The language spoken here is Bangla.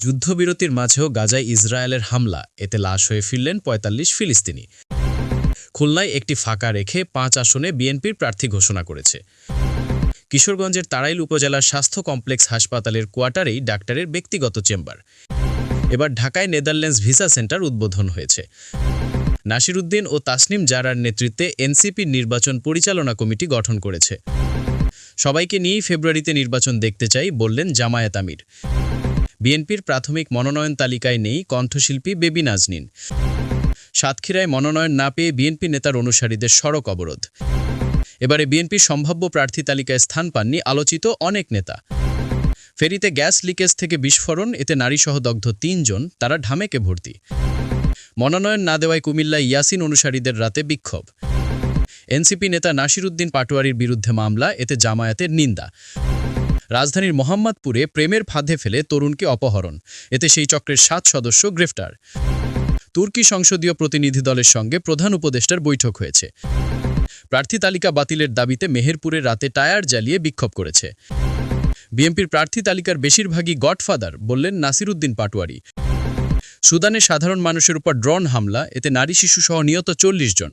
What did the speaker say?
যুদ্ধবিরতির মাঝেও গাজায় ইসরায়েলের হামলা। এতে লাশ হয়ে ফিরলেন ৪৫ ফিলিস্তিনি। খুলনায় একটি ফাঁকা রেখে পাঁচ আসনে বিএনপির প্রার্থী ঘোষণা করেছে। কিশোরগঞ্জের তারাইল উপজেলার স্বাস্থ্য কমপ্লেক্স হাসপাতালের কোয়ার্টারেই ডাক্তারের ব্যক্তিগত চেম্বার। এবার ঢাকায় নেদারল্যান্ডস ভিসা সেন্টার উদ্বোধন হয়েছে। নাসিরুদ্দিন ও তাসনিম জারার নেতৃত্বে এনসিপির নির্বাচন পরিচালনা কমিটি গঠন করেছে। সবাইকে নিয়েই ফেব্রুয়ারিতে নির্বাচন দেখতে চাই, বললেন জামায়াত আমির। বিএনপির প্রাথমিক মনোনয়ন তালিকায় নেই কণ্ঠশিল্পী বেবি নাজনীন। সাতক্ষীরায় মনোনয়ন না পেয়ে বিএনপি নেতার অনুসারীদের সড়ক অবরোধ। এবারে বিএনপির সম্ভাব্য প্রার্থী তালিকায় স্থান পাননি আলোচিত অনেক নেতা। ফেরিতে গ্যাস লিকেজ থেকে বিস্ফোরণ, এতে নারীসহ দগ্ধ তিনজন, তারা ঢামেকে ভর্তি। মনোনয়ন না দেওয়ায় কুমিল্লায় ইয়াসিন অনুসারীদের রাতে বিক্ষোভ। এনসিপি নেতা নাসির উদ্দিন পাটোয়ারির বিরুদ্ধে মামলা, এতে জামায়াতের নিন্দা। রাজধানীর মোহাম্মদপুরে প্রেমের ফাঁদে ফেলে তরুণকে অপহরণ। এতে সেই চক্রের সাত সদস্য গ্রেফতার। তুর্কি সংসদীয় প্রতিনিধি দলের সঙ্গে প্রধান উপদেষ্টার বৈঠক হয়েছে। প্রার্থী তালিকা বাতিলের দাবিতে মেহেরপুরে রাতে টায়ার জ্বালিয়ে বিক্ষোভ করেছে। বিএনপির প্রার্থী তালিকার বেশিরভাগই গডফাদার বললেন নাসিরুদ্দিন পাটোয়ারি। সুদানে সাধারণ মানুষের উপর ড্রোন হামলা, এতে নারী শিশুসহ নিহত চল্লিশ জন।